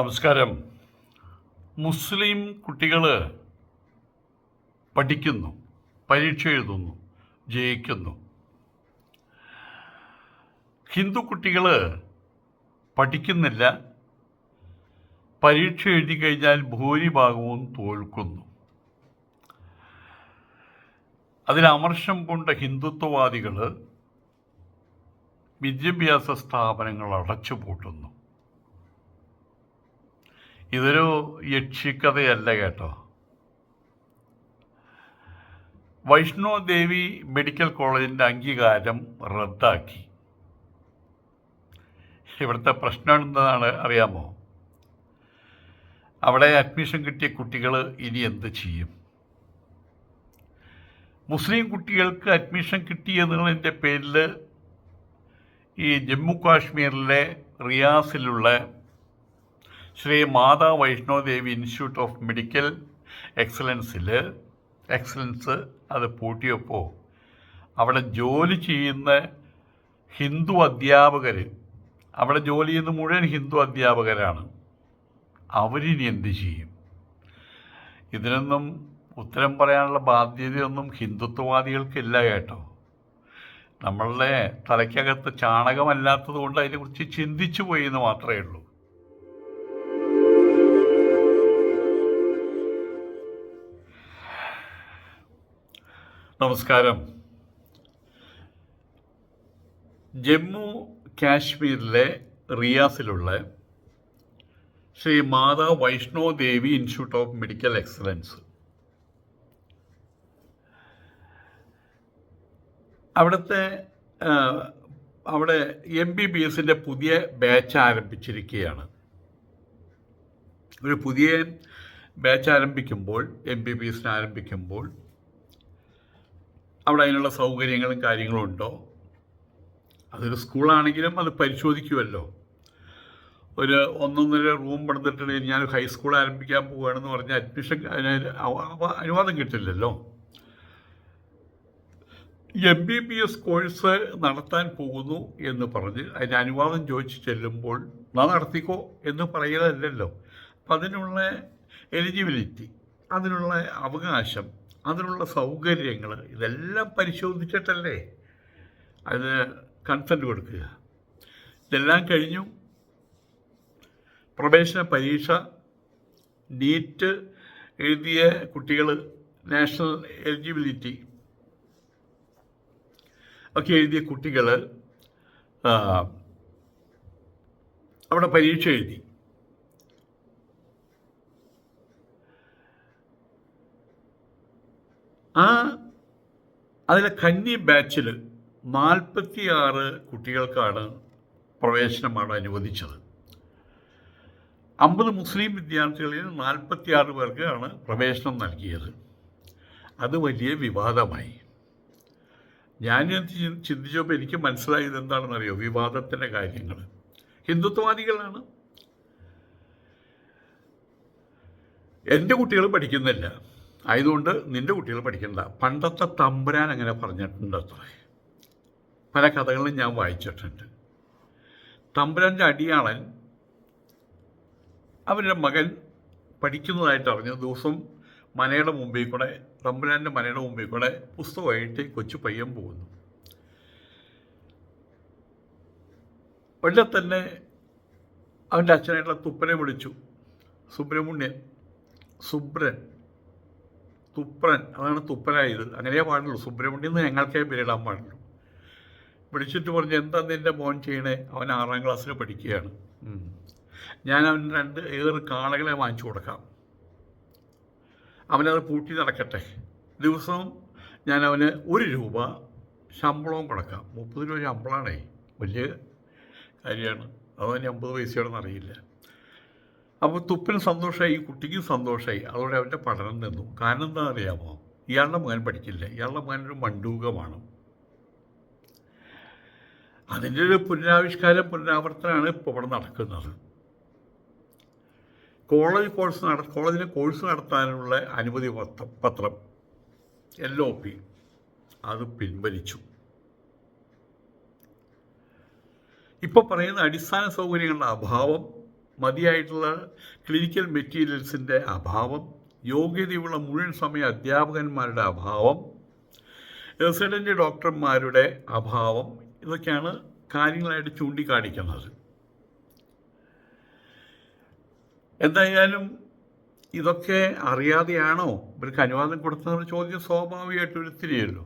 നമസ്കാരം. മുസ്ലിം കുട്ടികൾ പഠിക്കുന്നു പരീക്ഷ എഴുതുന്നു ജയിക്കുന്നു. ഹിന്ദു കുട്ടികൾ പഠിക്കുന്നില്ല പരീക്ഷ എഴുതി കഴിഞ്ഞാൽ ഭൂരിഭാഗവും തോൽക്കുന്നു. അതിൽ അമർഷം കൊണ്ട ഹിന്ദുത്വവാദികൾ വിദ്യാഭ്യാസ സ്ഥാപനങ്ങൾ അടച്ചുപൂട്ടുന്നു. ഇതൊരു യക്ഷിക്കഥയല്ല കേട്ടോ. വൈഷ്ണോ ദേവി മെഡിക്കൽ കോളേജിന്റെ അംഗീകാരം റദ്ദാക്കി. ഇവിടുത്തെ പ്രശ്നം എന്താണ് അറിയാമോ? അവിടെ അഡ്മിഷൻ കിട്ടിയ കുട്ടികൾ ഇനി എന്ത് ചെയ്യും? മുസ്ലിം കുട്ടികൾക്ക് അഡ്മിഷൻ കിട്ടി എന്നുള്ളതിന്റെ പേരിൽ ഈ ജമ്മു കാശ്മീരിലെ റിയാസിലുള്ള Shri Mata Vaishno Devi Institute of Medical എക്സലൻസിൽ excellence അത് പൂട്ടിയപ്പോൾ അവിടെ ജോലി ചെയ്യുന്ന ഹിന്ദു അധ്യാപകർ അവിടെ ജോലി ചെയ്യുന്ന മുഴുവൻ ഹിന്ദു അധ്യാപകരാണ്. അവരിനി എന്ത് ചെയ്യും? ഇതിനൊന്നും ഉത്തരം പറയാനുള്ള ബാധ്യതയൊന്നും ഹിന്ദുത്വവാദികൾക്കില്ല കേട്ടോ. നമ്മളുടെ തലയ്ക്കകത്ത് ചാണകമല്ലാത്തത് കൊണ്ട് അതിനെക്കുറിച്ച് ചിന്തിച്ചു പോയി എന്ന് മാത്രമേ ഉള്ളൂ. നമസ്കാരം. ജമ്മു കാശ്മീരിലെ റിയാസിലുള്ള Shri Mata Vaishno Devi Institute of Medical Excellence. അവിടുത്തെ അവിടെ എം ബി ബി എസിന്റെ പുതിയ ബാച്ച് ആരംഭിച്ചിരിക്കുകയാണ്. ഒരു പുതിയ ബാച്ച് ആരംഭിക്കുമ്പോൾ എം ബി ബി എസിന് ആരംഭിക്കുമ്പോൾ അവിടെ അതിനുള്ള സൗകര്യങ്ങളും കാര്യങ്ങളും ഉണ്ടോ? അതൊരു സ്കൂളാണെങ്കിലും അത് പരിശോധിക്കുമല്ലോ ഒരു ഒന്നൊന്നര റൂം പണിതിട്ടുണ്ടെങ്കിൽ ഞാൻ ഹൈസ്കൂൾ ആരംഭിക്കാൻ പോവുകയാണെന്ന് പറഞ്ഞാൽ അഡ്മിഷൻ അനുവാദം കിട്ടില്ലല്ലോ. M B B S course നടത്താൻ പോകുന്നു എന്ന് പറഞ്ഞ് അതിന് അനുവാദം ചോദിച്ച് ചെല്ലുമ്പോൾ നാ നടത്തിക്കോ എന്ന് പറയലല്ലോ അപ്പം അതിനുള്ള എലിജിബിലിറ്റി അതിനുള്ള അവകാശം അതിനുള്ള സൗകര്യങ്ങൾ ഇതെല്ലാം പരിശോധിച്ചിട്ടല്ലേ? അതിന് കൺസെന്റ് കൊടുക്കുക. ഇതെല്ലാം കഴിഞ്ഞു. പ്രവേശന പരീക്ഷ നീറ്റ് എഴുതിയ കുട്ടികൾ നാഷണൽ എലിജിബിലിറ്റി ഒക്കെ എഴുതിയ കുട്ടികൾ അവിടെ പരീക്ഷ എഴുതി. ആ അതിലെ കന്നി ബാച്ചിൽ നാൽപ്പത്തിയാറ് കുട്ടികൾക്കാണ് പ്രവേശനമാണ് അനുവദിച്ചത്. അമ്പത് മുസ്ലിം വിദ്യാർത്ഥികളിൽ നാൽപ്പത്തിയാറ് പേർക്കാണ് പ്രവേശനം നൽകിയത്. അത് വലിയ വിവാദമായി. ഞാൻ ചിന്തിച്ചപ്പോൾ എനിക്ക് മനസ്സിലായത് എന്താണെന്നറിയോ? വിവാദത്തിന്റെ കാര്യങ്ങൾ. ഹിന്ദുത്വവാദികളാണ്. എന്റെ കുട്ടികൾ പഠിക്കുന്നില്ല. ആയതുകൊണ്ട് നിന്റെ കുട്ടികൾ പഠിക്കണ്ട. പണ്ടത്തെ തമ്പുരാൻ അങ്ങനെ പറഞ്ഞിട്ടുണ്ട് അത്രേ. പല കഥകളും ഞാൻ വായിച്ചിട്ടുണ്ട്. തമ്പുരാന്റെ അടിയാളൻ അവരുടെ മകൻ പഠിക്കുന്നതായിട്ട് അറിഞ്ഞ ദിവസം മനയുടെ മുമ്പിൽ കൂടെ തമ്പുരാന്റെ മനയുടെ മുമ്പിൽ കൂടെ പുസ്തകമായിട്ട് കൊച്ചു പയ്യൻ പോകുന്നു. ഉടനെ തന്നെ അവന്റെ അച്ഛനായിട്ടുള്ള തുപ്പനെ വിളിച്ചു. സുബ്രഹ്മണ്യൻ സുബ്രൻ തുപ്രൻ അതാണ് തുപ്പനായത്. അങ്ങനെയേ പാടുള്ളൂ. സുബ്രഹ്മണ്യം എന്ന് ഞങ്ങൾക്കേ പേരിടാൻ പാടുള്ളൂ. വിളിച്ചിട്ട് പറഞ്ഞു എന്താ നിന്റെ മോൻ ചെയ്യണേ? അവൻ ആറാം ക്ലാസ്സിൽ പഠിക്കുകയാണ്. ഞാൻ അവന് രണ്ട് ഏറ് കാളകളെ വാങ്ങിച്ചു കൊടുക്കാം. അവനത് പൂട്ടി നടക്കട്ടെ. ദിവസവും ഞാൻ അവന് ഒരു രൂപ ശമ്പളവും കൊടുക്കാം. മുപ്പത് രൂപ ശമ്പളമാണേ വലിയ കാര്യമാണ്. അതവന് അമ്പത് പൈസയോടൊന്നും അറിയില്ല. അപ്പോൾ തുപ്പിന് സന്തോഷമായി ഈ കുട്ടിക്കും സന്തോഷമായി അതോടെ അവന്റെ പഠനം നിന്നു. കാരണം എന്താ അറിയാമോ ഇയാളുടെ മകൻ പഠിക്കില്ല ഇയാളുടെ മകൻ ഒരു മണ്ടൂകമാണ് അതിന്റെ ഒരു പുനരാവിഷ്കാരം പുനരാവർത്തനമാണ് ഇപ്പോൾ ഇവിടെ നടക്കുന്നത്. കോളേജ് കോഴ്സ് നട കോളേജിലെ കോഴ്സ് നടത്താനുള്ള അനുമതി പത്രം പത്രം എൽ ഒ പി അത് പിൻവലിച്ചു. ഇപ്പോൾ പറയുന്ന അടിസ്ഥാന സൗകര്യങ്ങളുടെ അഭാവം മതിയായിട്ടുള്ള ക്ലിനിക്കൽ മെറ്റീരിയൽസിന്റെ അഭാവം യോഗ്യതയുള്ള മുഴുവൻ സമയ അധ്യാപകന്മാരുടെ അഭാവം റെസിഡന്റ് ഡോക്ടർമാരുടെ അഭാവം ഇതൊക്കെയാണ് കാര്യങ്ങളായിട്ട് ചൂണ്ടിക്കാണിക്കുന്നത്. എന്തായാലും ഇതൊക്കെ അറിയാതെയാണോ ഇവർക്ക് അനുവാദം കൊടുത്തതെന്ന് ചോദ്യം സ്വാഭാവികമായിട്ട് ഉരുത്തിരിയല്ലോ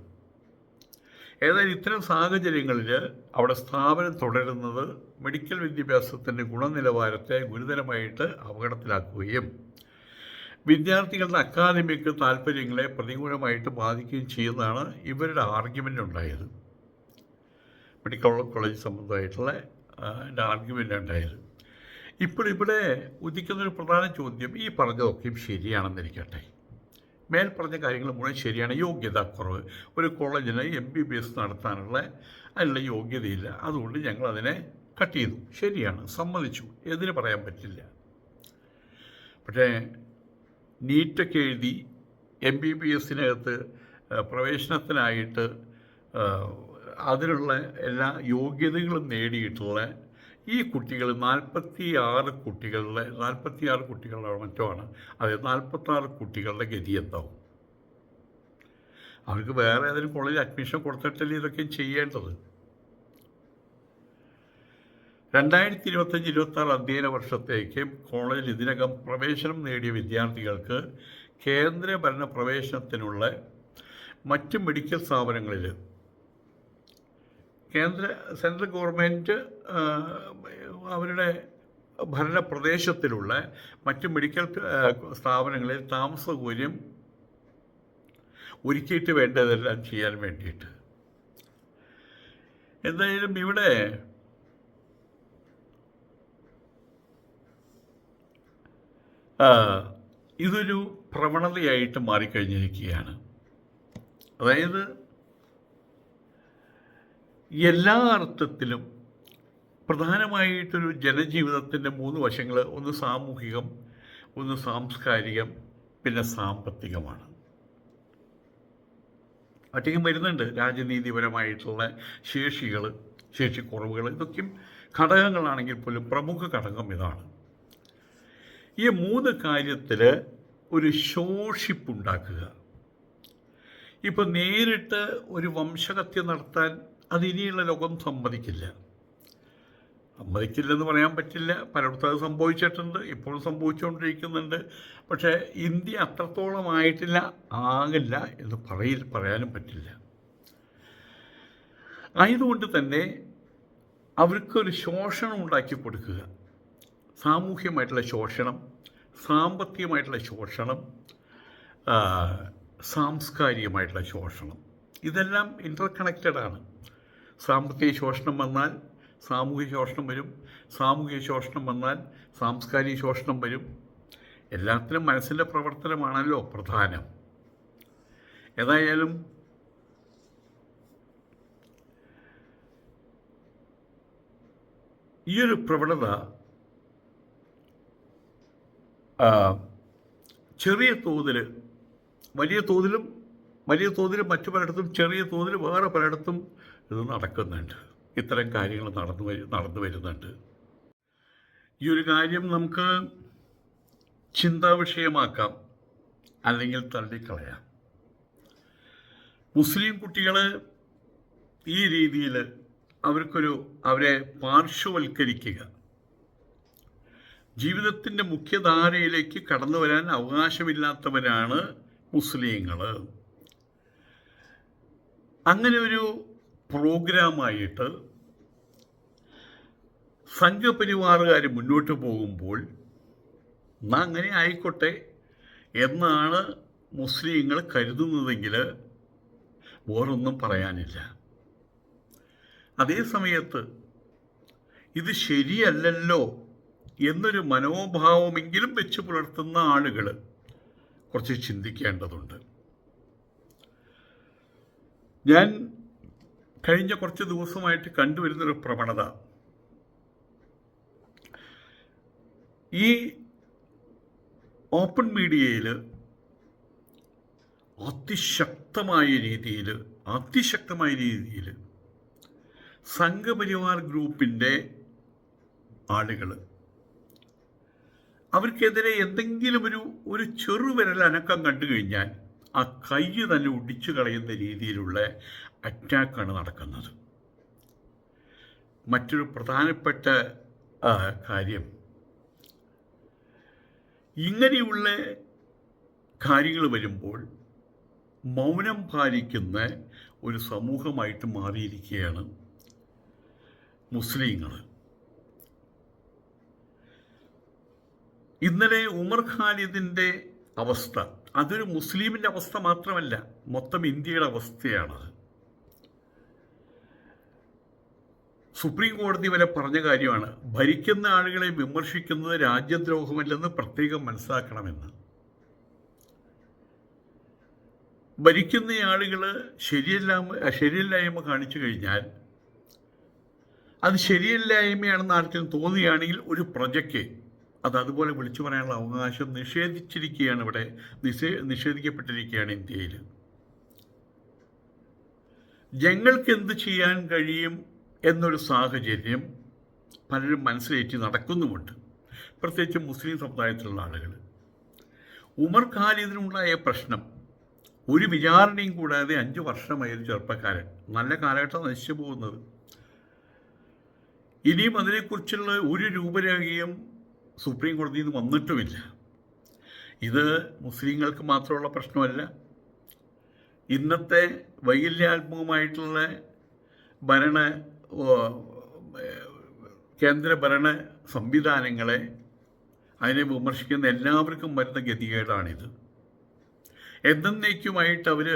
ഏതായാലും ഇത്തരം സാഹചര്യങ്ങളിൽ അവിടെ സ്ഥാപനം തുടരുന്നത് മെഡിക്കൽ വിദ്യാഭ്യാസത്തിന്റെ ഗുണനിലവാരത്തെ ഗുരുതരമായിട്ട് അപകടത്തിലാക്കുകയും വിദ്യാർത്ഥികളുടെ അക്കാദമിക് താല്പര്യങ്ങളെ പ്രതികൂലമായിട്ട് ബാധിക്കുകയും ചെയ്യുന്നതാണ് ഇവരുടെ ആർഗ്യുമെന്റ് ഉണ്ടായത്. മെഡിക്കൽ കോളേജ് സംബന്ധമായിട്ടുള്ള ആർഗ്യുമെന്റ് ഉണ്ടായത്. ഇപ്പോൾ ഇവിടെ ഉദിക്കുന്നൊരു പ്രധാന ചോദ്യം ഈ പറഞ്ഞതൊക്കെയും ശരിയാണെന്നിരിക്കട്ടെ. മേൽ പറഞ്ഞ കാര്യങ്ങൾ മുഴുവൻ ശരിയാണ്. യോഗ്യത കുറവ്. ഒരു കോളേജിന് എം ബി ബി എസ് നടത്താനുള്ള അതിനുള്ള യോഗ്യതയില്ല. അതുകൊണ്ട് ഞങ്ങൾ അതിനെ കട്ട് ചെയ്തു. ശരിയാണ്. സമ്മതിച്ചു. എതിന് പറയാൻ പറ്റില്ല. പക്ഷേ നീറ്റൊക്കെ എഴുതി എം ബി ബി എസിനകത്ത് പ്രവേശനത്തിനായിട്ട് അതിനുള്ള എല്ലാ യോഗ്യതകളും നേടിയിട്ടുള്ള ഈ കുട്ടികൾ നാൽപ്പത്തി ആറ് കുട്ടികളുടെ നാൽപ്പത്തി ആറ് കുട്ടികളുടെ മറ്റോ ആണ്. അതെ നാൽപ്പത്താറ് കുട്ടികളുടെ ഗതി എന്താവും? അവർക്ക് വേറെ ഏതെങ്കിലും കോളേജിൽ അഡ്മിഷൻ കൊടുത്തിട്ടല്ലേ ഇതൊക്കെ ചെയ്യേണ്ടത്? രണ്ടായിരത്തി ഇരുപത്തഞ്ച് ഇരുപത്തി ആറ് അധ്യയന വർഷത്തേക്ക് കോളേജിൽ ഇതിനകം പ്രവേശനം നേടിയ വിദ്യാർത്ഥികൾക്ക് കേന്ദ്ര ഭരണ പ്രവേശനത്തിനുള്ള മറ്റ് മെഡിക്കൽ സ്ഥാപനങ്ങളിൽ കേന്ദ്ര സെൻട്രൽ ഗവൺമെന്റ് അവരുടെ ഭരണ പ്രദേശത്തിലുള്ള മറ്റ് മെഡിക്കൽ സ്ഥാപനങ്ങളിൽ താമസ സൗകര്യം ഒരുക്കിയിട്ട് വേണ്ടതെല്ലാം ചെയ്യാൻ വേണ്ടിയിട്ട്. എന്തായാലും ഇവിടെ ഇതൊരു പ്രവണതയായിട്ട് മാറിക്കഴിഞ്ഞിരിക്കുകയാണ്. അതായത് എല്ലാ അർത്ഥത്തിലും പ്രധാനമായിട്ടൊരു ജനജീവിതത്തിന്റെ മൂന്ന് വശങ്ങൾ ഒന്ന് സാമൂഹികം ഒന്ന് സാംസ്കാരികം പിന്നെ സാമ്പത്തികമാണ്. ഒറ്റയ്ക്കും വരുന്നുണ്ട്. രാജനീതിപരമായിട്ടുള്ള ശേഷികൾ ശേഷിക്കുറവുകൾ ഇതൊക്കെയും ഘടകങ്ങളാണെങ്കിൽ പോലും പ്രമുഖ ഘടകം ഇതാണ്. ഈ മൂന്ന് കാര്യത്തിൽ ഒരു ശോഷിപ്പുണ്ടാക്കുക. ഇപ്പം നേരിട്ട് ഒരു വംശഹത്യ നടത്താൻ അത് ഇനിയുള്ള ലോകം സമ്മതിക്കില്ല. സമ്മതിക്കില്ലെന്ന് പറയാൻ പറ്റില്ല. പലയിടത്തും അത് സംഭവിച്ചിട്ടുണ്ട്. ഇപ്പോഴും സംഭവിച്ചുകൊണ്ടിരിക്കുന്നുണ്ട്. പക്ഷേ ഇന്ത്യ അത്രത്തോളം ആയിട്ടില്ല ആകില്ല എന്ന് പറയിൽ പറയാനും പറ്റില്ല. ആയതുകൊണ്ട് തന്നെ അവർക്കൊരു ശോഷണം ഉണ്ടാക്കി കൊടുക്കുക. സാമൂഹ്യമായിട്ടുള്ള ശോഷണം സാമ്പത്തികമായിട്ടുള്ള ശോഷണം സാംസ്കാരികമായിട്ടുള്ള ശോഷണം ഇതെല്ലാം ഇന്റർ കണക്റ്റഡ് ആണ്. സാമ്പത്തിക ശോഷണം വന്നാൽ സാമൂഹിക ശോഷണം വരും. സാമൂഹ്യ ശോഷണം വന്നാൽ സാംസ്കാരിക ശോഷണം വരും. എല്ലാത്തിനും മനസ്സിന്റെ പ്രവർത്തനമാണല്ലോ പ്രധാനം. ഏതായാലും ഈയൊരു പ്രവണത ചെറിയ തോതിൽ വലിയ തോതിലും വലിയ തോതിലും മറ്റു പലയിടത്തും ചെറിയ തോതിൽ വേറെ പലയിടത്തും ഇത് നടക്കുന്നുണ്ട്. ഇത്തരം കാര്യങ്ങൾ നടന്നു നടന്നു വരുന്നുണ്ട്. ഈ ഒരു കാര്യം നമുക്ക് ചിന്താവിഷയമാക്കാം അല്ലെങ്കിൽ തള്ളിക്കളയാം. മുസ്ലിം കുട്ടികൾ ഈ രീതിയിൽ അവർക്കൊരു അവരെ പാർശ്വവൽക്കരിക്കുക. ജീവിതത്തിന്റെ മുഖ്യധാരയിലേക്ക് കടന്നു വരാൻ അവകാശമില്ലാത്തവരാണ് മുസ്ലിങ്ങൾ അങ്ങനെ ഒരു പ്രോഗ്രാമായിട്ട് സംഘപരിവാറുകാർ മുന്നോട്ട് പോകുമ്പോൾ എന്നാ അങ്ങനെ ആയിക്കോട്ടെ എന്നാണ് മുസ്ലിങ്ങൾ കരുതുന്നതെങ്കിൽ വേറൊന്നും പറയാനില്ല. അതേ സമയത്ത് ഇത് ശരിയല്ലല്ലോ എന്നൊരു മനോഭാവമെങ്കിലും വെച്ച് പുലർത്തുന്ന ആളുകൾ കുറച്ച് ചിന്തിക്കേണ്ടതുണ്ട്. ഞാൻ കഴിഞ്ഞ കുറച്ച് ദിവസമായിട്ട് കണ്ടുവരുന്നൊരു പ്രവണത. ഈ ഓപ്പൺ മീഡിയയിൽ അതിശക്തമായ രീതിയിൽ അതിശക്തമായ രീതിയിൽ സംഘപരിവാർ ഗ്രൂപ്പിന്റെ ആളുകൾ അവർക്കെതിരെ എന്തെങ്കിലും ഒരു ഒരു ചെറുവിരൽ അനക്കം കണ്ടു കഴിഞ്ഞാൽ ആ കൈ തന്നെ ഒടിച്ചു കളയുന്ന രീതിയിലുള്ള അറ്റാക്കാണ് നടക്കുന്നത്. മറ്റൊരു പ്രധാനപ്പെട്ട കാര്യം. ഇങ്ങനെയുള്ള കാര്യങ്ങൾ വരുമ്പോൾ മൗനം പാലിക്കുന്ന ഒരു സമൂഹമായിട്ട് മാറിയിരിക്കുകയാണ് മുസ്ലിങ്ങൾ ഇന്നലെ ഉമർ ഖാലിദിന്റെ അവസ്ഥ അതൊരു മുസ്ലിമിന്റെ അവസ്ഥ മാത്രമല്ല മൊത്തം ഇന്ത്യയുടെ അവസ്ഥയാണത്. സുപ്രീം കോടതി വരെ പറഞ്ഞ കാര്യമാണ് ഭരിക്കുന്ന ആളുകളെ വിമർശിക്കുന്നത് രാജ്യദ്രോഹമല്ലെന്ന് പ്രത്യേകം മനസ്സിലാക്കണമെന്ന്. ഭരിക്കുന്ന ആളുകൾ ശരിയല്ലായ്മ ശരിയല്ലായ്മ കാണിച്ചു കഴിഞ്ഞാൽ അത് ശരിയല്ലായ്മയാണെന്ന് ആർക്കും തോന്നുകയാണെങ്കിൽ ഒരു പ്രജയ്ക്ക് അത് അതുപോലെ വിളിച്ചു പറയാനുള്ള അവകാശം നിഷേധിച്ചിരിക്കുകയാണ് ഇവിടെ നിഷേ നിഷേധിക്കപ്പെട്ടിരിക്കുകയാണ് ഇന്ത്യയിൽ ഞങ്ങൾക്ക് എന്ത് ചെയ്യാൻ കഴിയും എന്നൊരു സാഹചര്യം പലരും മനസ്സിലേറ്റി നടക്കുന്നുമുണ്ട്. പ്രത്യേകിച്ച് മുസ്ലിം സമുദായത്തിലുള്ള ആളുകൾ. ഉമർ ഖാലിദിനുണ്ടായ പ്രശ്നം ഒരു വിചാരണയും കൂടാതെ അഞ്ച് വർഷമായി ചെറുപ്പക്കാരൻ നല്ല കാലഘട്ടം നശിച്ചു പോകുന്നത്. ഇനിയും അതിനെക്കുറിച്ചുള്ള ഒരു രൂപരേഖയും സുപ്രീം കോടതിയിൽ നിന്ന് വന്നിട്ടുമില്ല. ഇത് മുസ്ലിങ്ങൾക്ക് മാത്രമുള്ള പ്രശ്നമല്ല. ഇന്നത്തെ വൈകല്യാത്മകമായിട്ടുള്ള ഭരണ ഓ, കേന്ദ്ര ഭരണ സംവിധാനങ്ങളെ അതിനെ വിമർശിക്കുന്ന എല്ലാവർക്കും വരുന്ന ഗതികേടാണിത്. എന്നേക്കുമായിട്ട് അവർ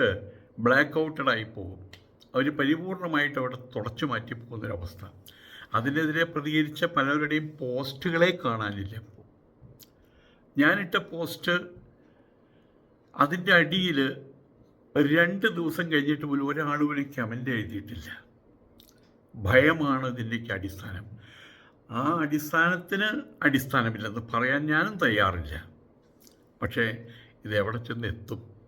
ബ്ലാക്ക് ഔട്ടഡായി പോകും. അവർ പരിപൂർണമായിട്ട് അവിടെ തുടച്ചു മാറ്റി പോകുന്നൊരവസ്ഥ. അതിനെതിരെ പ്രതികരിച്ച പലരുടെയും പോസ്റ്റുകളെ കാണാനില്ല ഞാനിട്ട പോസ്റ്റ് അതിന്റെ അടിയിൽ രണ്ട് ദിവസം കഴിഞ്ഞിട്ട് പോലും ഒരാളും എനിക്ക് കമന്റ് എഴുതിയിട്ടില്ല. ഭയമാണ് ഇതിന്റെയൊക്കെ അടിസ്ഥാനം. ആ അടിസ്ഥാനത്തിന് അടിസ്ഥാനമില്ലെന്ന് പറയാൻ ഞാനും തയ്യാറില്ല. പക്ഷേ ഇത് എവിടെ ചെന്ന് എത്തും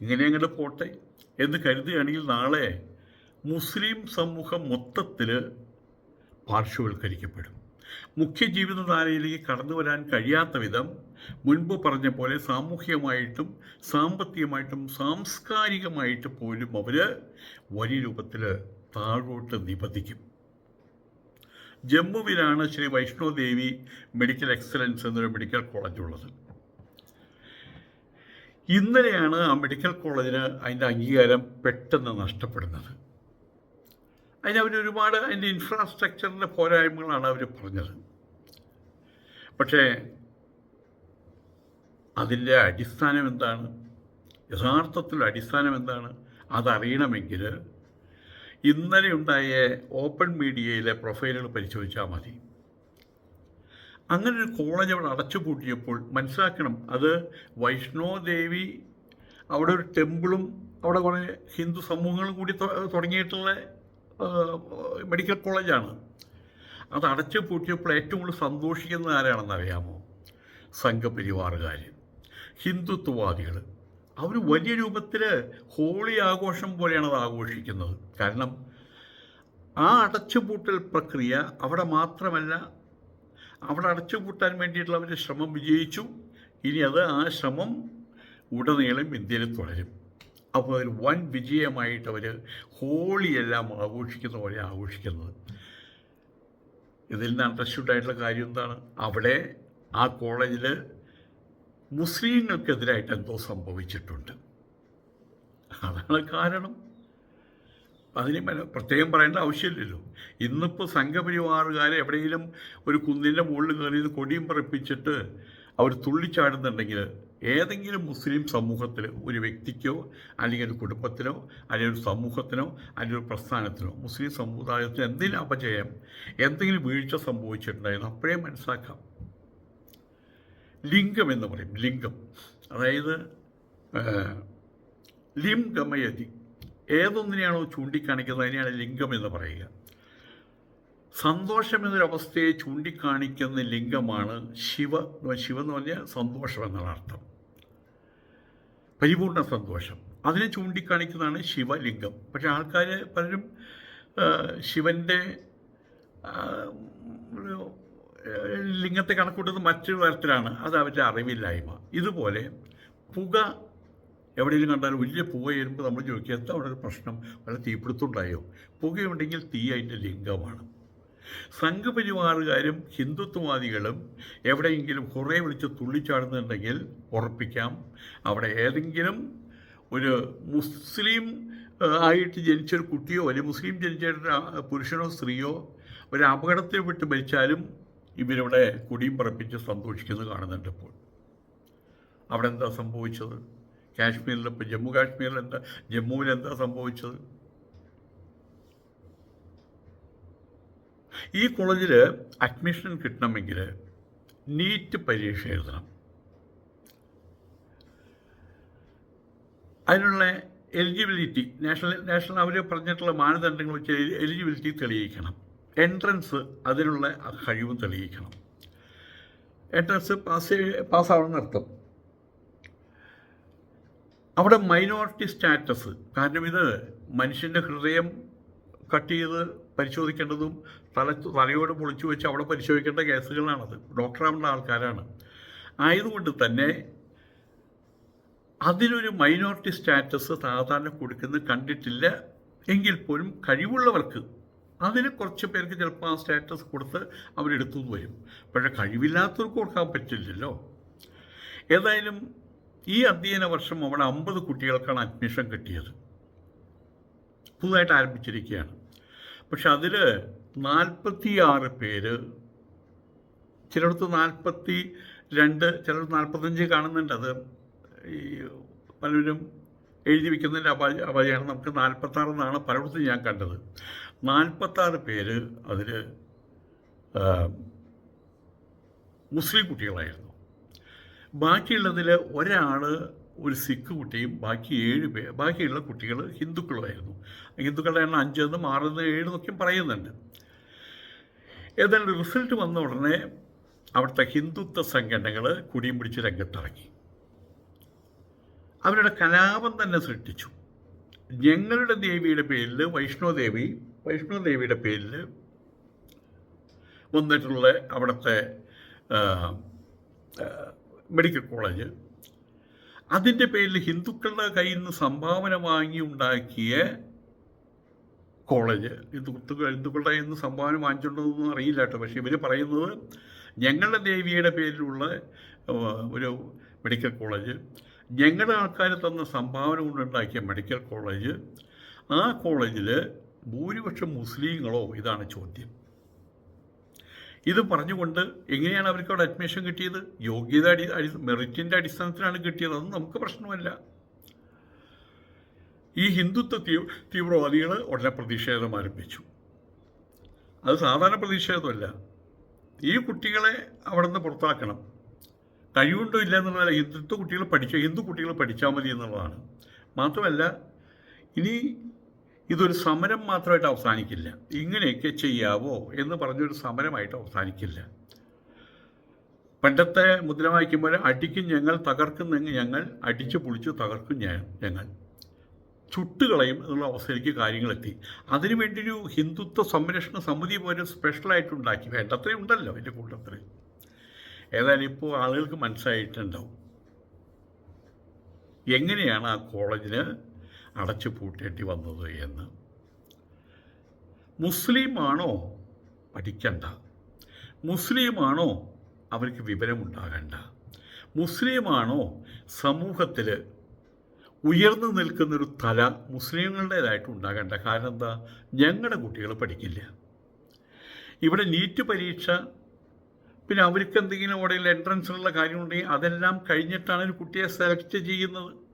ഇങ്ങനെ അങ്ങോട്ട് പോട്ടെ എന്ന് കരുതുകയാണെങ്കിൽ നാളെ മുസ്ലിം സമൂഹം മൊത്തത്തിൽ പാർശ്വവൽക്കരിക്കപ്പെടും. മുഖ്യ ജീവിതധാരയിലേക്ക് കടന്നു വരാൻ കഴിയാത്ത വിധം മുൻപ് പറഞ്ഞ പോലെ സാമൂഹികമായിട്ടും സാമ്പത്തികമായിട്ടും സാംസ്കാരികമായിട്ട് പോലും അവർ വലിയ രൂപത്തിൽ താഴോട്ട് നിപതിക്കും ജമ്മുവിലാണ് ശ്രീ വൈഷ്ണോദേവി മെഡിക്കൽ എക്സലൻസ് എന്നൊരു മെഡിക്കൽ കോളേജ് ഉള്ളത്. ഇന്നലെയാണ് ആ മെഡിക്കൽ കോളേജിന് അതിന്റെ അംഗീകാരം പെട്ടെന്ന് നഷ്ടപ്പെടുന്നത്. അതിന് അവർ ഒരുപാട് അതിന്റെ ഇൻഫ്രാസ്ട്രക്ചറിന്റെ പോരായ്മകളാണ് അവർ പറഞ്ഞത്. പക്ഷേ അതിന്റെ അടിസ്ഥാനം എന്താണ്? യഥാർത്ഥത്തിൽ അടിസ്ഥാനം എന്താണ്? അതറിയണമെങ്കിൽ ഇന്നലെ ഉണ്ടായ ഓപ്പൺ മീഡിയയിലെ പ്രൊഫൈലുകൾ പരിശോധിച്ചാൽ മതി. അങ്ങനെ ഒരു കോളേജ് അവിടെ അടച്ചുപൂട്ടിയപ്പോൾ മനസ്സിലാക്കണം അത് വൈഷ്ണോദേവി അവിടെ ഒരു ടെമ്പിളും അവിടെ കുറേ ഹിന്ദു സമൂഹങ്ങളും കൂടി തുടങ്ങിയിട്ടുള്ള മെഡിക്കൽ കോളേജാണ്. അത് അടച്ചു പൂട്ടിയപ്പോൾ ഏറ്റവും കൂടുതൽ സന്തോഷിക്കുന്ന ആരാണെന്ന് അറിയാമോ? സംഘപരിവാറുകാർ ഹിന്ദുത്വവാദികൾ അവർ വലിയ രൂപത്തിൽ ഹോളി ആഘോഷം പോലെയാണ് അത് ആഘോഷിക്കുന്നത്. കാരണം ആ അടച്ചുപൂട്ടൽ പ്രക്രിയ അവിടെ മാത്രമല്ല അവിടെ അടച്ചുപൂട്ടാൻ വേണ്ടിയിട്ടുള്ള അവരുടെ ശ്രമം വിജയിച്ചു. ഇനി അത് ആ ശ്രമം ഉടനീളം ഇന്ത്യയിൽ തുടരും. അപ്പോൾ ഒരു വൻ വിജയമായിട്ട് അവർ ഹോളിയെല്ലാം ആഘോഷിക്കുന്ന പോലെ ആഘോഷിക്കുന്നത്. ഇതിൽ നിന്ന് അണ്ടർസ്റ്റുഡ് ആയിട്ടുള്ള കാര്യം എന്താണ്? അവിടെ ആ കോളേജിൽ മുസ്ലിങ്ങൾക്കെതിരായിട്ട് എന്തോ സംഭവിച്ചിട്ടുണ്ട്. അതാണ് കാരണം. അതിന് പ്രത്യേകം പറയേണ്ട ആവശ്യമില്ലല്ലോ. ഇന്നിപ്പോൾ സംഘപരിവാറുകാരെ എവിടെയെങ്കിലും ഒരു കുന്നിന്റെ മുകളിൽ കയറി കൊടിയും പറപ്പിച്ചിട്ട് അവർ തുള്ളിച്ചാടുന്നുണ്ടെങ്കിൽ ഏതെങ്കിലും മുസ്ലിം സമൂഹത്തിൽ ഒരു വ്യക്തിക്കോ അല്ലെങ്കിൽ ഒരു കുടുംബത്തിനോ അല്ലെങ്കിൽ ഒരു സമൂഹത്തിനോ അല്ലെങ്കിൽ ഒരു പ്രസ്ഥാനത്തിനോ മുസ്ലിം സമുദായത്തിന് എന്തെങ്കിലും അപജയം എന്തെങ്കിലും വീഴ്ച സംഭവിച്ചിട്ടുണ്ടായിരുന്നു അപ്പോഴേ മനസ്സിലാക്കാം. ലിംഗം എന്ന് പറയും ലിംഗം. അതായത് ലിം ഗമയതി ഏതൊന്നിനെയാണോ ചൂണ്ടിക്കാണിക്കുന്നത് അതിനെയാണ് ലിംഗം എന്ന് പറയുക. സന്തോഷം എന്നൊരവസ്ഥയെ ചൂണ്ടിക്കാണിക്കുന്ന ലിംഗമാണ് ശിവ. ശിവ എന്ന് പറഞ്ഞാൽ സന്തോഷം എന്നാണ് അർത്ഥം. പരിപൂർണ സന്തോഷം. അതിനെ ചൂണ്ടിക്കാണിക്കുന്നതാണ് ശിവലിംഗം. പക്ഷെ ആൾക്കാർ പലരും ശിവന്റെ ലിംഗത്തെ കണക്കൂട്ടുന്നത് മറ്റൊരു തരത്തിലാണ്. അത് അവരുടെ അറിവില്ലായ്മ. ഇതുപോലെ പുക എവിടെയെങ്കിലും കണ്ടാൽ വലിയ പുക വരുമ്പോൾ നമ്മൾ ചോദിക്കുക എന്താ അവിടെ ഒരു പ്രശ്നം? വല്ല തീപിടുത്തുണ്ടായോ പുകയുണ്ടെങ്കിൽ തീ അതിന്റെ ലിംഗമാണ്. സംഘപരിവാറുകാരും ഹിന്ദുത്വവാദികളും എവിടെയെങ്കിലും കുറേ വിളിച്ച് തുള്ളിച്ചാടുന്നുണ്ടെങ്കിൽ ഉറപ്പിക്കാം. അവിടെ ഏതെങ്കിലും ഒരു മുസ്ലിം ആയിട്ട് ജനിച്ചൊരു കുട്ടിയോ അല്ലെങ്കിൽ മുസ്ലിം ജനിച്ച പുരുഷനോ സ്ത്രീയോ ഒരു അപകടത്തിൽ വിട്ട് മരിച്ചാലും ഇവരിവിടെ കുടിയും പറപ്പിച്ച് സന്തോഷിക്കുന്നത് കാണുന്നുണ്ട് ഇപ്പോൾ. അവിടെ എന്താ സംഭവിച്ചത്? കാശ്മീരിൽ ഇപ്പോൾ ജമ്മു കാശ്മീരിൽ എന്താ ജമ്മുവിൽ എന്താ സംഭവിച്ചത്? ഈ കോളേജിൽ അഡ്മിഷൻ കിട്ടണമെങ്കിൽ നീറ്റ് പരീക്ഷ എഴുതണം. അതിനുള്ള എലിജിബിലിറ്റി നാഷണൽ നാഷണൽ അവർ പറഞ്ഞിട്ടുള്ള മാനദണ്ഡങ്ങൾ വെച്ച് എലിജിബിലിറ്റി തെളിയിക്കണം. എൻട്രൻസ് അതിനുള്ള കഴിവ് തെളിയിക്കണം. എൻട്രൻസ് പാസ് പാസ്സാവണം അർത്ഥം അവിടെ മൈനോറിറ്റി സ്റ്റാറ്റസ് കാരണം ഇത് മനുഷ്യന്റെ ഹൃദയം കട്ട് ചെയ്ത് പരിശോധിക്കേണ്ടതും തല തലയോട് പൊളിച്ചു വെച്ച് അവിടെ പരിശോധിക്കേണ്ട കേസുകളാണത്. ഡോക്ടറാവേണ്ട ആൾക്കാരാണ്. ആയതുകൊണ്ട് തന്നെ അതിനൊരു മൈനോറിറ്റി സ്റ്റാറ്റസ് സാധാരണ കൊടുക്കുന്നത് കണ്ടിട്ടില്ല. എങ്കിൽ പോലും കഴിവുള്ളവർക്ക് അതിന് കുറച്ച് പേർക്ക് ചിലപ്പോൾ ആ സ്റ്റാറ്റസ് കൊടുത്ത് അവരെടുത്തു വരും. പക്ഷേ കഴിവില്ലാത്തവർക്ക് കൊടുക്കാൻ പറ്റില്ലല്ലോ. ഏതായാലും ഈ അധ്യയന വർഷം അവിടെ അമ്പത് കുട്ടികൾക്കാണ് അഡ്മിഷൻ കിട്ടിയത്. പുതുതായിട്ട് ആരംഭിച്ചിരിക്കുകയാണ്. പക്ഷെ അതിൽ നാൽപ്പത്തി ആറ് പേര് ചിലയിടത്ത് നാൽപ്പത്തി രണ്ട് ചിലടത്ത് നാൽപ്പത്തഞ്ച് കാണുന്നുണ്ട്. അത് ഈ പലരും എഴുതി വയ്ക്കുന്നതിന്റെ അപാ അപായമാണ് നമുക്ക് നാൽപ്പത്താറെന്നാണ് പലയിടത്തും ഞാൻ കണ്ടത്. നാൽപ്പത്താറ് പേര് അതിൽ മുസ്ലിം കുട്ടികളായിരുന്നു. ബാക്കിയുള്ളതിൽ ഒരാൾ ഒരു സിഖ് കുട്ടിയും ബാക്കി ഏഴ് പേർ ബാക്കിയുള്ള കുട്ടികൾ ഹിന്ദുക്കളുമായിരുന്നു ഹിന്ദുക്കളുടെ എണ്ണം അഞ്ചെന്നും ആറെന്നും ഏഴെന്നൊക്കെയും പറയുന്നുണ്ട്. ഏതായാലും റിസൾട്ട് വന്ന ഉടനെ അവിടുത്തെ ഹിന്ദുത്വ സംഘടനകൾ കുടിയും പിടിച്ച് രംഗത്തിറങ്ങി. അവരുടെ കലാപം തന്നെ സൃഷ്ടിച്ചു. ഞങ്ങളുടെ ദേവിയുടെ പേരിൽ വൈഷ്ണോദേവി വൈഷ്ണോദേവിയുടെ പേരിൽ വന്നിട്ടുള്ള അവിടുത്തെ മെഡിക്കൽ കോളേജ്. അതിന്റെ പേരിൽ ഹിന്ദുക്കളുടെ കയ്യിൽ നിന്ന് സംഭാവന വാങ്ങി ഉണ്ടാക്കിയ കോളേജ്. ഹിന്ദുക്കൾ ഹിന്ദുക്കളുടെ കയ്യിൽ നിന്ന് സംഭാവന വാങ്ങിച്ചിട്ടുണ്ടോയെന്നൊന്നും അറിയില്ല കേട്ടോ. പക്ഷേ ഇവർ പറയുന്നത് ഞങ്ങളുടെ ദേവിയുടെ പേരിലുള്ള ഒരു മെഡിക്കൽ കോളേജ്. ഞങ്ങളുടെ ആൾക്കാർ തന്ന സംഭാവന കൊണ്ടുണ്ടാക്കിയ മെഡിക്കൽ കോളേജ്. ആ കോളേജിൽ ഭൂരിപക്ഷം മുസ്ലിങ്ങളോ? ഇതാണ് ചോദ്യം. ഇത് പറഞ്ഞുകൊണ്ട് എങ്ങനെയാണ് അവർക്ക് അവിടെ അഡ്മിഷൻ കിട്ടിയത്? യോഗ്യത അടി അടി മെറിറ്റിന്റെ അടിസ്ഥാനത്തിലാണ് കിട്ടിയത്. അതൊന്നും നമുക്ക് പ്രശ്നമല്ല. ഈ ഹിന്ദുത്വ തീ തീവ്രവാദികൾ ഉടനെ പ്രതിഷേധം ആരംഭിച്ചു. അത് സാധാരണ പ്രതിഷേധമല്ല. ഈ കുട്ടികളെ അവിടെ നിന്ന് പുറത്താക്കണം. കഴിവുണ്ടോ ഇല്ല എന്നുള്ളതല്ല. ഹിന്ദുത്വ കുട്ടികൾ പഠിച്ച ഹിന്ദു കുട്ടികൾ പഠിച്ചാൽ മതി എന്നുള്ളതാണ്. മാത്രമല്ല ഇനി ഇതൊരു സമരം മാത്രമായിട്ട് അവസാനിക്കില്ല. ഇങ്ങനെയൊക്കെ ചെയ്യാവോ എന്ന് പറഞ്ഞൊരു സമരമായിട്ട് അവസാനിക്കില്ല. പണ്ടത്തെ മുദ്ര വായിക്കുമ്പോൾ അടിക്കും ഞങ്ങൾ തകർക്കുന്നെങ്കിൽ ഞങ്ങൾ അടിച്ച് പൊളിച്ചു തകർക്കും ഞാൻ ഞങ്ങൾ. ചുട്ടുകളയും എന്നുള്ള അവസ്ഥയിലേക്ക് കാര്യങ്ങളെത്തി. അതിനുവേണ്ടി ഒരു ഹിന്ദുത്വ സംരക്ഷണ സമിതി പോലെ സ്പെഷ്യലായിട്ടുണ്ടാക്കി വേണ്ടത്ര ഉണ്ടല്ലോ എന്റെ കൂട്ടത്തിൽ ഏതായാലും ഇപ്പോൾ ആളുകൾക്ക് മനസ്സിലായിട്ടുണ്ടാവും. എങ്ങനെയാണ് ആ കോളേജിന് അടച്ചു പൂട്ടേണ്ടി വന്നത് എന്ന്. മുസ്ലിമാണോ? പഠിക്കണ്ട. മുസ്ലിമാണോ? അവർക്ക് വിവരമുണ്ടാകണ്ട. മുസ്ലിമാണോ? സമൂഹത്തിൽ ഉയർന്നു നിൽക്കുന്നൊരു തല മുസ്ലിങ്ങളുടേതായിട്ട് ഉണ്ടാകേണ്ട. കാരണം എന്താ? ഞങ്ങളുടെ കുട്ടികൾ പഠിക്കില്ല. ഇവിടെ നീറ്റ് പരീക്ഷ പിന്നെ അവർക്ക് എന്തെങ്കിലും അവിടെ എൻട്രൻസിലുള്ള കാര്യമുണ്ടെങ്കിൽ അതെല്ലാം കഴിഞ്ഞിട്ടാണ് ഒരു കുട്ടിയെ സെലക്ട് ചെയ്യുന്നത്.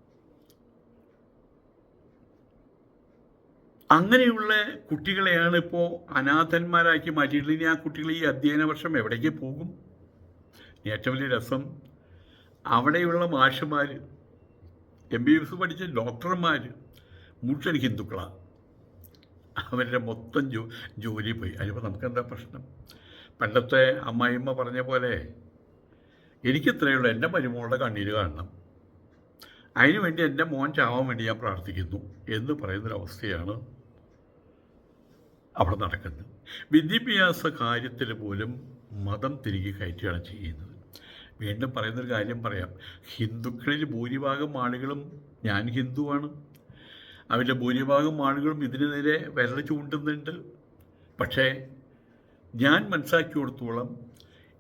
അങ്ങനെയുള്ള കുട്ടികളെയാണ് ഇപ്പോൾ അനാഥന്മാരാക്കി മാറ്റിയിട്ടുള്ളത്. ഇനി ആ കുട്ടികൾ ഈ അധ്യയന വർഷം എവിടേക്ക് പോകും? ഏറ്റവും വലിയ രസം അവിടെയുള്ള മാഷുമാർ എം ബി എസ് പഠിച്ച ഡോക്ടർമാർ മുഴുവൻ ഹിന്ദുക്കളാണ് അവരുടെ മൊത്തം ജോ ജോലി പോയി. അതിപ്പോൾ നമുക്കെന്താ പ്രശ്നം? പണ്ടത്തെ അമ്മായിമ്മ പറഞ്ഞ പോലെ എനിക്കിത്രയുള്ളൂ എന്റെ മരുമോളുടെ കണ്ണീര് കാണണം. അതിനുവേണ്ടി എന്റെ മോൻ ചാവാൻ വേണ്ടി ഞാൻ പ്രാർത്ഥിക്കുന്നു എന്ന് പറയുന്നൊരവസ്ഥയാണ് അവിടെ നടക്കുന്നത് വിദ്യാഭ്യാസ കാര്യത്തിൽ പോലും മതം തിരികെ കയറ്റുകയാണ് ചെയ്യുന്നത്. വീണ്ടും പറയുന്നൊരു കാര്യം പറയാം. ഹിന്ദുക്കളിൽ ഭൂരിഭാഗം ആളുകളും ഞാൻ ഹിന്ദുവാണ്. അവരുടെ ഭൂരിഭാഗം ആളുകളും ഇതിന് നേരെ വിരൽ ചൂണ്ടുന്നുണ്ട്. പക്ഷേ ഞാൻ മനസ്സിലാക്കി കൊടുത്തോളം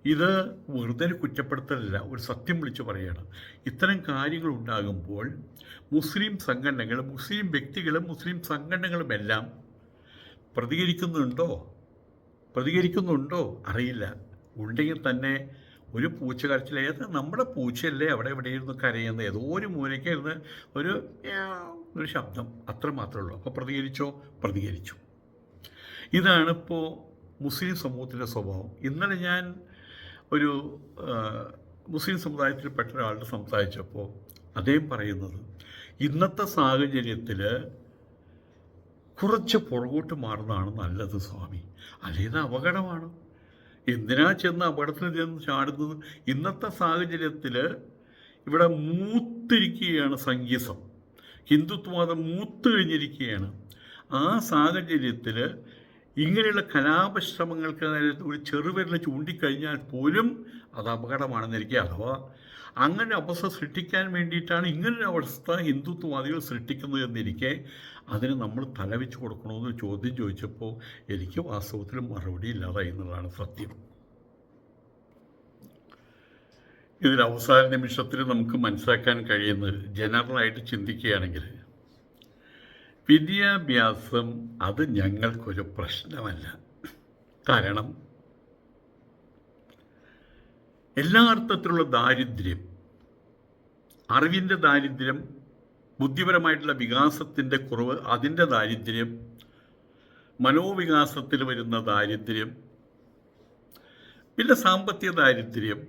ഇത് വെറുതെ കുറ്റപ്പെടുത്തലല്ല ഒരു സത്യം വിളിച്ച് പറയുകയാണ് ഇത്തരം കാര്യങ്ങൾ ഉണ്ടാകുമ്പോൾ മുസ്ലിം സംഘടനകളും മുസ്ലിം വ്യക്തികളും മുസ്ലിം സംഘടനകളുമെല്ലാം പ്രതികരിക്കുന്നുണ്ടോ? പ്രതികരിക്കുന്നുണ്ടോ? അറിയില്ല. ഉണ്ടെങ്കിൽ തന്നെ ഒരു പൂച്ച കരച്ചിൽ ഏത് നമ്മുടെ പൂച്ചയല്ലേ അവിടെ എവിടെ ഇരുന്ന് കരയുന്നത്? ഏതോ ഒരു മൂലയ്ക്ക് ഇരുന്ന് ഒരു ഒരു ശബ്ദം. അത്ര മാത്രമേ ഉള്ളൂ. അപ്പോൾ പ്രതികരിച്ചോ? പ്രതികരിച്ചു. ഇതാണിപ്പോൾ മുസ്ലിം സമൂഹത്തിന്റെ സ്വഭാവം. ഇന്നലെ ഞാൻ ഒരു മുസ്ലിം സമുദായത്തിൽപ്പെട്ട ഒരാളോട് സംസാരിച്ചപ്പോൾ അദ്ദേഹം പറയുന്നത് ഇന്നത്തെ സാഹചര്യത്തിൽ കുറച്ച് പുറകോട്ട് മാറുന്നതാണ് നല്ലത് സ്വാമി. അല്ലെങ്കിൽ അപകടമാണ്. എന്തിനാ ചെന്ന് അപകടത്തിൽ ചെന്ന് ചാടുന്നത്? ഇന്നത്തെ സാഹചര്യത്തിൽ ഇവിടെ മൂത്തിരിക്കുകയാണ് സംഗീതം ഹിന്ദുത്വവാദം മൂത്ത് കഴിഞ്ഞിരിക്കുകയാണ് ആ സാഹചര്യത്തിൽ ഇങ്ങനെയുള്ള കലാപശ്രമങ്ങൾക്ക് ഒരു ചെറുവിരൽ ചൂണ്ടിക്കഴിഞ്ഞാൽ പോലും അത് അപകടമാണെന്നിരിക്കുക അഥവാ അങ്ങനെ അവസ്ഥ സൃഷ്ടിക്കാൻ വേണ്ടിയിട്ടാണ് ഇങ്ങനൊരു അവസ്ഥ ഹിന്ദുത്വവാദികൾ സൃഷ്ടിക്കുന്നത് എന്നിരിക്കെ അതിന് നമ്മൾ തലവെച്ച് കൊടുക്കണമെന്ന് ചോദ്യം ചോദിച്ചപ്പോൾ എനിക്ക് വാസ്തവത്തിൽ മറുപടി ഇല്ലാതായി എന്നുള്ളതാണ് സത്യം. ഇതിൽ അവസാന നിമിഷത്തിൽ നമുക്ക് മനസ്സിലാക്കാൻ കഴിയുന്നത് ജനറലായിട്ട് ചിന്തിക്കുകയാണെങ്കിൽ വിദ്യാഭ്യാസം അത് ഞങ്ങൾക്കൊരു പ്രശ്നമല്ല. കാരണം എല്ലാ അർത്ഥത്തിലുള്ള ദാരിദ്ര്യം അറിവിന്റെ ദാരിദ്ര്യം ബുദ്ധിപരമായിട്ടുള്ള വികാസത്തിന്റെ കുറവ് അതിന്റെ ദാരിദ്ര്യം മനോവികാസത്തിൽ വരുന്ന ദാരിദ്ര്യം പിന്നെ സാമ്പത്തിക ദാരിദ്ര്യം.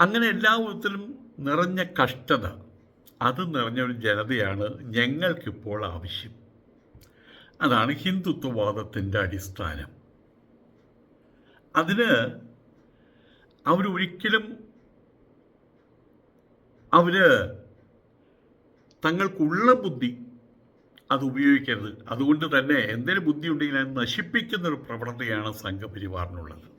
അങ്ങനെ എല്ലാ വിധത്തിലും നിറഞ്ഞ കഷ്ടത അത് നിറഞ്ഞ ഒരു ജനതയാണ് ഞങ്ങൾക്കിപ്പോൾ ആവശ്യം. അതാണ് ഹിന്ദുത്വവാദത്തിന്റെ അടിസ്ഥാനം. അതിന് അവരൊരിക്കലും അവർ തങ്ങൾക്കുള്ള ബുദ്ധി അത് ഉപയോഗിക്കരുത്. അതുകൊണ്ട് തന്നെ എന്തെങ്കിലും ബുദ്ധി ഉണ്ടെങ്കിൽ അത് നശിപ്പിക്കുന്ന ഒരു പ്രവണതയാണ് സംഘപരിവാറിനുള്ളത്.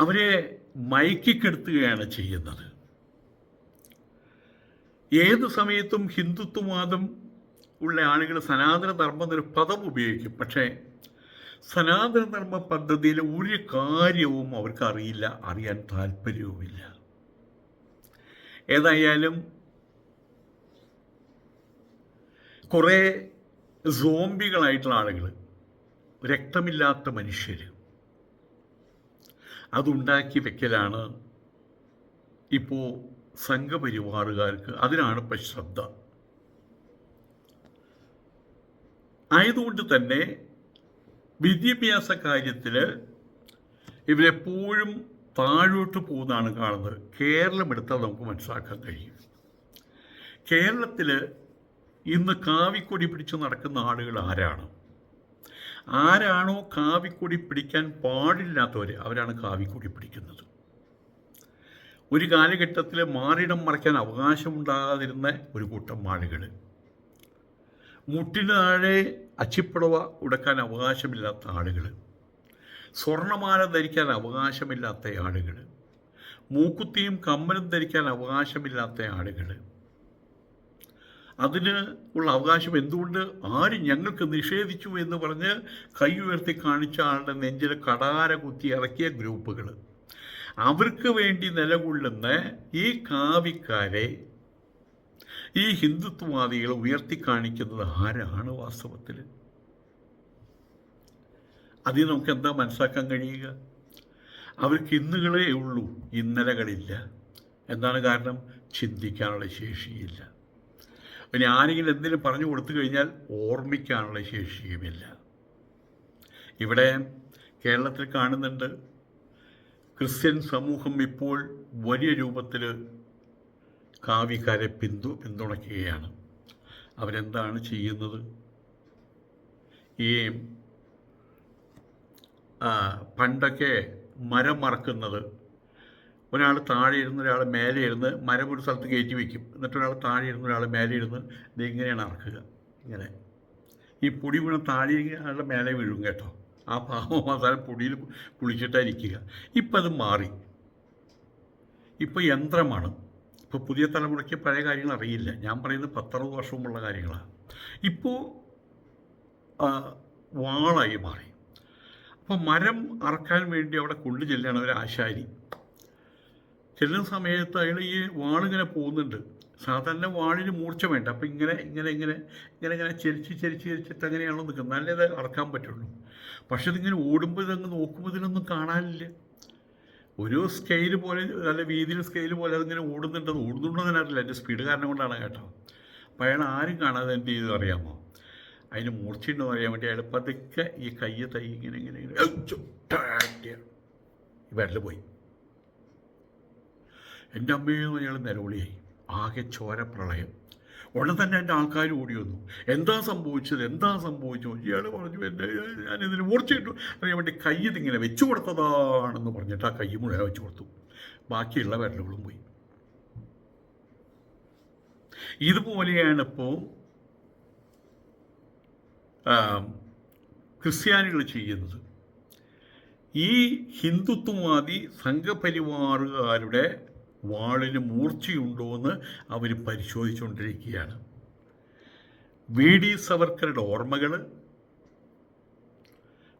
അവരെ മയക്കിക്കെടുത്തുകയാണ് ചെയ്യുന്നത്. ഏത് സമയത്തും ഹിന്ദുത്വവാദം ഉള്ള ആളുകൾ സനാതന ധർമ്മം എന്നൊരു പദം ഉപയോഗിക്കും. പക്ഷേ സനാതന ധർമ്മ പദ്ധതിയിലെ ഒരു കാര്യവും അവർക്ക് അറിയില്ല അറിയാൻ താല്പര്യവുമില്ല. ഏതായാലും കുറേ സോംബികളായിട്ടുള്ള ആളുകൾ രക്തമില്ലാത്ത മനുഷ്യർ അതുണ്ടാക്കി വെക്കലാണ് ഇപ്പോൾ സംഘപരിവാറുകാർക്ക് അതിനാണ് ഇപ്പം ശ്രദ്ധ. ആയതുകൊണ്ട് തന്നെ വിദ്യാഭ്യാസ കാര്യത്തിൽ ഇവരെപ്പോഴും താഴോട്ട് പോകുന്നതാണ് കാണുന്നത്. കേരളം എടുത്താൽ നമുക്ക് മനസ്സിലാക്കാൻ കഴിയും. കേരളത്തിൽ ഇന്ന് കാവിക്കൊടി പിടിച്ച് നടക്കുന്ന ആളുകൾ ആരാണ്? ആരാണോ കാവിക്കൊടി പിടിക്കാൻ പാടില്ലാത്തവർ അവരാണ് കാവിക്കൊടി പിടിക്കുന്നത്. ഒരു കാലഘട്ടത്തിൽ മാറിടം മറയ്ക്കാൻ അവകാശമുണ്ടാകാതിരുന്ന ഒരു കൂട്ടം ആളുകൾ മുട്ടിന് താഴെ അച്ചിപ്പടവ ഉടക്കാൻ അവകാശമില്ലാത്ത ആളുകൾ സ്വർണമാല ധരിക്കാൻ അവകാശമില്ലാത്ത ആളുകൾ മൂക്കുത്തിയും കമ്മലും ധരിക്കാൻ അവകാശമില്ലാത്ത ആളുകൾ അതിന് ഉള്ള അവകാശം എന്തുകൊണ്ട് ആര് ഞങ്ങൾക്ക് നിഷേധിച്ചു എന്ന് പറഞ്ഞ് കൈ ഉയർത്തി കാണിച്ച ആളുടെ നെഞ്ചിൽ കടാര കുത്തി ഇറക്കിയ ഗ്രൂപ്പുകൾ അവർക്ക് വേണ്ടി നിലകൊള്ളുന്ന ഈ കാവിക്കാരെ ഈ ഹിന്ദുത്വവാദികളെ ഉയർത്തി കാണിക്കുന്നത് ആരാണ് വാസ്തവത്തിൽ? അതിൽ നമുക്ക് എന്താ മനസ്സിലാക്കാൻ കഴിയുക? അവർക്ക് ഇന്നുകളേ ഉള്ളൂ ഇന്നലകളില്ല. എന്താണ് കാരണം? ചിന്തിക്കാനുള്ള ശേഷിയില്ല. പിന്നെ ആരെങ്കിലും എന്തിനും പറഞ്ഞു കൊടുത്തു കഴിഞ്ഞാൽ ഓർമ്മിക്കാനുള്ള ശേഷിയുമില്ല. ഇവിടെ കേരളത്തിൽ കാണുന്നുണ്ട് ക്രിസ്ത്യൻ സമൂഹം ഇപ്പോൾ വലിയ രൂപത്തിൽ കാവിക്കാരെ പിന്തു പിന്തുണയ്ക്കുകയാണ്. അവരെന്താണ് ചെയ്യുന്നത്? ഈ പണ്ടൊക്കെ മരം മറക്കുന്നത്. ഒരാൾ താഴെ ഇരുന്ന് ഒരാൾ മേലെ ഇരുന്ന് മരം ഒരു സ്ഥലത്ത് കയറ്റി വയ്ക്കും എന്നിട്ട് ഒരാൾ താഴെ ഇരുന്ന് ഒരാൾ മേലെ ഇരുന്ന് ഇത് ഇങ്ങനെയാണ് അറക്കുക. ഇങ്ങനെ. ഈ പൊടി വീണ താഴെ ആളുടെ മേലെ വീഴും കേട്ടോ. ആ പാവം അവസാനം പൊടിയിൽ കുളിച്ചിട്ടായിരിക്കുക ഇപ്പം അത് മാറി. ഇപ്പോൾ യന്ത്രമാണ്. ഇപ്പോൾ പുതിയ തലമുറയ്ക്ക് പഴയ കാര്യങ്ങൾ അറിയില്ല. ഞാൻ പറയുന്നത് പത്തറുപത് വർഷം മുമ്പുള്ള കാര്യങ്ങളാണ്. ഇപ്പോൾ വാളായി മാറി. അപ്പോൾ മരം അറക്കാൻ വേണ്ടി അവിടെ കൊണ്ടു ചെല്ലുകയാണ് ഒരു ആശാരി. ചെല്ലുന്ന സമയത്ത് അയാൾ ഈ വാളിങ്ങനെ പോകുന്നുണ്ട്. സാധാരണ വാളിന് മൂർച്ച വേണ്ട. അപ്പം ഇങ്ങനെ ഇങ്ങനെ ഇങ്ങനെ ഇങ്ങനെ ഇങ്ങനെ ചരിച്ച് ചരിച്ച് ചരിച്ചിട്ട് അങ്ങനെയാണോ നിൽക്കുന്നത്? നല്ലത് അറക്കാൻ പറ്റുള്ളൂ. പക്ഷെ ഇതിങ്ങനെ ഓടുമ്പോൾ ഇതങ്ങ് നോക്കുമ്പോൾ ഇതിനൊന്നും കാണാനില്ല. ഒരു സ്കെയിൽ പോലെ നല്ല വീതിയിൽ സ്കെയിൽ പോലെ അതിങ്ങനെ ഓടുന്നുണ്ടെന്ന് അറിയില്ല. എന്റെ സ്പീഡ് കാരണം കൊണ്ടാണ് കേട്ടോ. അപ്പോൾ അയാൾ ആരും കാണാതെ എന്ത് ചെയ്തു അറിയാമോ? അതിന് മൂർച്ചയുണ്ടെന്ന് അറിയാൻ വേണ്ടി അയാൾ പതുക്കെ ഈ കയ്യ തൈ ഇങ്ങനെ ഇങ്ങനെ ഇങ്ങനെ പോയി. എന്റെ അമ്മയെന്ന് അയാൾ നിലവിളിയായി. ആകെ ചോരപ്രളയം. ഉടനെ തന്നെ എന്റെ ആൾക്കാർ ഓടി വന്നു. എന്താ സംഭവിച്ചത്? എന്താ സംഭവിച്ചു ഇയാൾ പറഞ്ഞു എന്റെ ഞാനിതിന് മൂർച്ചയിട്ടു അറിയാൻ വേണ്ടി കൈ ഇതിങ്ങനെ വെച്ചു കൊടുത്തതാണെന്ന് പറഞ്ഞിട്ട് ആ കൈ മുഴുവൻ വെച്ചു കൊടുത്തു. ബാക്കിയുള്ള വിരലുകളും പോയി. ഇതുപോലെയാണ് ഇപ്പോൾ ക്രിസ്ത്യാനികൾ ചെയ്യുന്നത്. ഈ ഹിന്ദുത്വവാദി സംഘപരിവാറുകാരുടെ വാളിന് മൂർച്ചയുണ്ടോ എന്ന് അവർ പരിശോധിച്ചുകൊണ്ടിരിക്കുകയാണ് വി. ഡി. സവർക്കറുടെ ഓർമ്മകൾ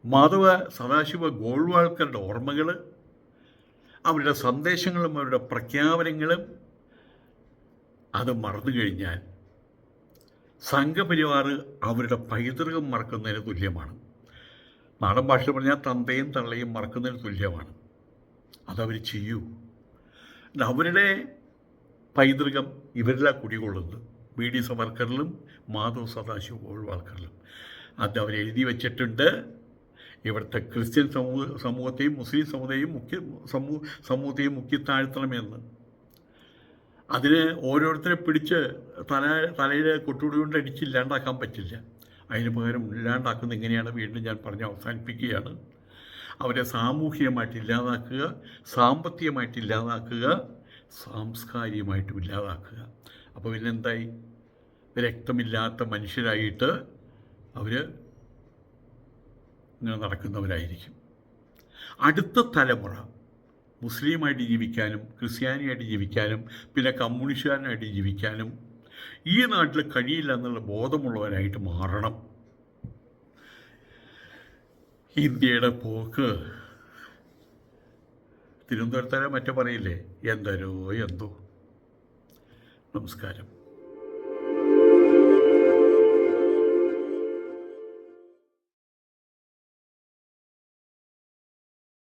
മാധവ സദാശിവ ഗോൾവാൾക്കറുടെ ഓർമ്മകൾ അവരുടെ സന്ദേശങ്ങളും അവരുടെ പ്രഖ്യാപനങ്ങളും അത് മറന്നു കഴിഞ്ഞാൽ സംഘപരിവാർ അവരുടെ പൈതൃകം മറക്കുന്നതിന് തുല്യമാണ്. നാടൻ ഭാഷയിൽ പറഞ്ഞാൽ തന്തയും തള്ളയും മറക്കുന്നതിന് തുല്യമാണ്. അതവർ ചെയ്യൂ. അവരുടെ പൈതൃകം ഇവരെല്ലാം കുടികൊള്ളുന്നത്. B D. സവർക്കറിലും മാധവ് സദാശിവ ഗോൾവാൾക്കറിലും. അത് അവർ എഴുതി വച്ചിട്ടുണ്ട്. ഇവിടുത്തെ ക്രിസ്ത്യൻ സമൂഹ സമൂഹത്തെയും മുസ്ലിം സമൂഹത്തെയും മുഖ്യ സമൂഹ സമൂഹത്തെയും മുഖ്യ താഴ്ത്തണമെന്ന്. അതിന് ഓരോരുത്തരെ പിടിച്ച് തല തലയിൽ കൊട്ടുകൂടി കൊണ്ട് അടിച്ച് ഇല്ലാണ്ടാക്കാൻ പറ്റില്ല. അതിന് പകരം ഇല്ലാണ്ടാക്കുന്നത് എങ്ങനെയാണ്? വീണ്ടും ഞാൻ പറഞ്ഞ് അവസാനിപ്പിക്കുകയാണ്. അവരെ സാമൂഹികമായിട്ട് ഇല്ലാതാക്കുക സാമ്പത്തികമായിട്ട് ഇല്ലാതാക്കുക സാംസ്കാരികമായിട്ടും ഇല്ലാതാക്കുക. അപ്പോൾ പിന്നെന്തായി രക്തമില്ലാത്ത മനുഷ്യരായിട്ട് അവർ ഇങ്ങനെ നടക്കുന്നവരായിരിക്കും. അടുത്ത തലമുറ മുസ്ലിമായിട്ട് ജീവിക്കാനും ക്രിസ്ത്യാനിയായിട്ട് ജീവിക്കാനും പിന്നെ കമ്മ്യൂണിസ്റ്റുകാരനായിട്ട് ജീവിക്കാനും ഈ നാട്ടിൽ കഴിയില്ല എന്നുള്ള ബോധമുള്ളവരായിട്ട് മാറണം. ഇന്ത്യയുടെ പോക്ക്. തിരുവനന്തപുരത്താരെ മറ്റോ പറയില്ലേ? എന്തരോ എന്തോ. നമസ്കാരം.